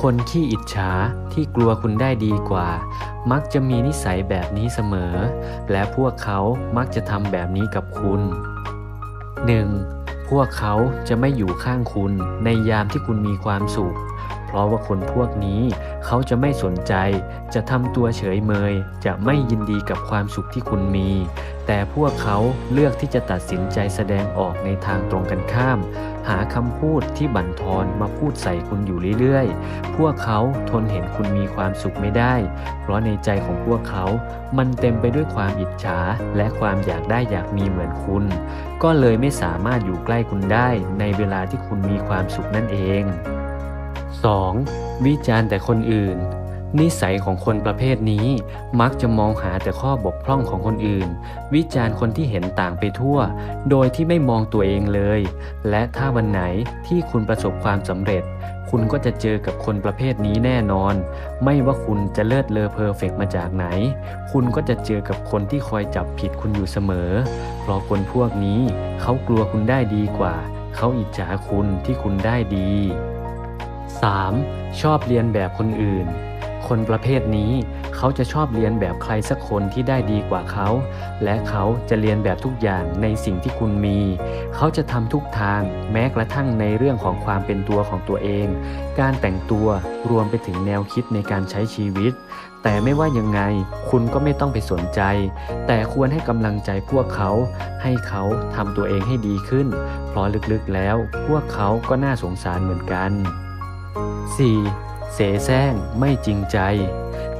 คนขี้อิจฉาที่กลัวคุณได้ดีกว่า มักจะมีนิสัยแบบนี้เสมอ และพวกเขามักจะทำแบบนี้กับคุณ 1. พวกเขาจะไม่อยู่ข้างคุณในยามที่คุณมีความสุข เพราะว่าคนพวกนี้เขาจะไม่สนใจ จะทำตัวเฉยเมย จะไม่ยินดีกับความสุขที่คุณมี แต่พวกเขาเลือกที่จะตัดสินใจแสดงออกในทางตรงกันข้าม หาคำพูดที่บั่นทอนมาพูดใส่คุณอยู่เรื่อยๆ พวกเขาทนเห็นคุณมีความสุขไม่ได้ เพราะในใจของพวกเขา มันเต็มไปด้วยความอิจฉา และความอยากได้อยากมีเหมือนคุณ ก็เลยไม่สามารถอยู่ใกล้คุณได้ในเวลาที่คุณมีความสุขนั่นเอง 2. วิจารณ์แต่คนอื่น นิสัยของคนประเภทนี้มักจะมองหาแต่ข้อบกพร่องของคนอื่น วิจารณ์คนที่เห็นต่างไปทั่ว โดยที่ไม่มองตัวเองเลย และถ้าวันไหนที่คุณประสบความสำเร็จ คุณก็จะเจอกับคนประเภทนี้แน่นอน ไม่ว่าคุณจะเลิศเลอเพอร์เฟกมาจากไหน คุณก็จะเจอกับคนที่คอยจับผิดคุณอยู่เสมอ เพราะคนพวกนี้เขากลัวคุณได้ดีกว่า เขาอิจฉาคุณที่คุณได้ดี 3. ชอบเรียนแบบคนอื่น คนประเภทนี้เขาจะชอบเรียนแบบใครสักคนที่ได้ดีกว่าเขา และเขาจะเรียนแบบทุกอย่างในสิ่งที่คุณมี เขาจะทำทุกทางแม้กระทั่งในเรื่องของความเป็นตัวของตัวเอง การแต่งตัวรวมไปถึงแนวคิดในการใช้ชีวิต แต่ไม่ว่ายังไงคุณก็ไม่ต้องไปสนใจ แต่ควรให้กำลังใจพวกเขา ให้เขาทำตัวเองให้ดีขึ้น เพราะลึกๆแล้ว พวกเขาก็น่าสงสารเหมือนกัน 4. เสแสร้งไม่จริงใจ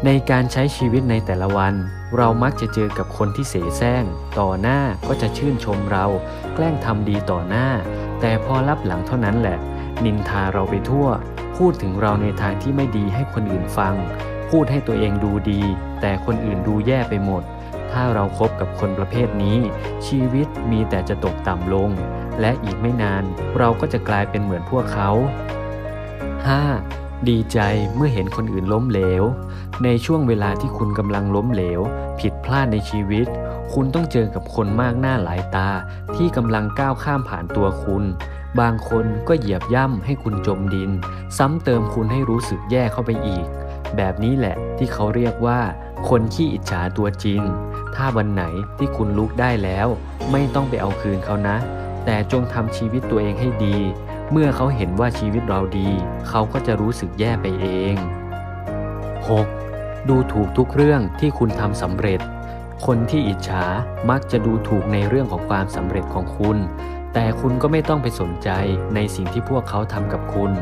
ในการใช้ชีวิตในแต่ละวัน เรามักจะเจอกับคนที่เสแสร้ง ต่อหน้าก็จะชื่นชมเรา แกล้งทำดีต่อหน้า แต่พอรับหลังเท่านั้นแหละ นินทาเราไปทั่ว พูดถึงเราในทางที่ไม่ดีให้คนอื่นฟัง พูดให้ตัวเองดูดี แต่คนอื่นดูแย่ไปหมด ถ้าเราครบกับคนประเภทนี้ ชีวิตมีแต่จะตกต่ำลง และอีกไม่นาน เราก็จะกลายเป็นเหมือนพวกเขา 5. ดีใจเมื่อเห็นคนอื่นล้มเหลว ในช่วงเวลาที่คุณกำลังล้มเหลว ผิดพลาดในชีวิต คุณต้องเจอกับคนมากหน้าหลายตา ที่กำลังก้าวข้ามผ่านตัวคุณ บางคนก็เหยียบย่ำให้คุณจมดิน ซ้ำเติมคุณให้รู้สึกแย่เข้าไปอีก แบบนี้แหละที่เขาเรียกว่า คนขี้อิจฉาตัวจริง ถ้าวันไหนที่คุณลุกได้แล้ว ไม่ต้องไปเอาคืนเขานะ แต่จงทำชีวิตตัวเองให้ดี เมื่อเขาเห็นว่าชีวิตเราดี เขาก็จะรู้สึกแย่ไปเอง 6. ดูถูกทุกเรื่องที่คุณทำสำเร็จ คนที่อิจฉามักจะดูถูกในเรื่องของความสำเร็จของคุณ แต่คุณก็ไม่ต้องไปสนใจในสิ่งที่พวกเขาทำกับคุณ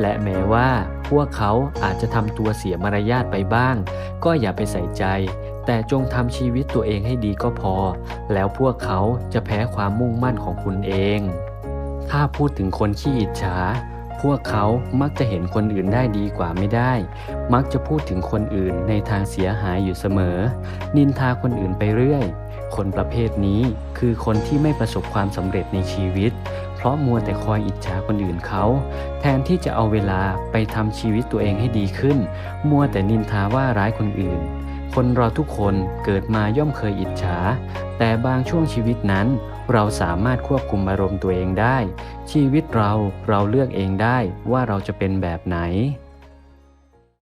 และแม้ว่าพวกเขาอาจจะทำตัวเสียมารยาทไปบ้าง ก็อย่าไปใส่ใจ แต่จงทำชีวิตตัวเองให้ดีก็พอ แล้วพวกเขาจะแพ้ความมุ่งมั่นของคุณเอง ถ้าพูดถึงคนขี้อิจฉา พวกเขามักจะเห็นคนอื่นได้ดีกว่าไม่ได้ มักจะพูดถึงคนอื่นในทางเสียหายอยู่เสมอ นินทาคนอื่นไปเรื่อย คนประเภทนี้คือคนที่ไม่ประสบความสำเร็จในชีวิต เพราะมัวแต่คอยอิจฉาคนอื่นเขา แทนที่จะเอาเวลาไปทำชีวิตตัวเองให้ดีขึ้น มัวแต่นินทาว่าร้ายคนอื่น คนเราทุกคนเกิดมาย่อมเคยอิจฉา แต่บางช่วงชีวิตนั้น เราสามารถควบคุมอารมณ์ตัวเองได้ ชีวิตเราเราเลือกเองได้ว่าเราจะเป็นแบบไหน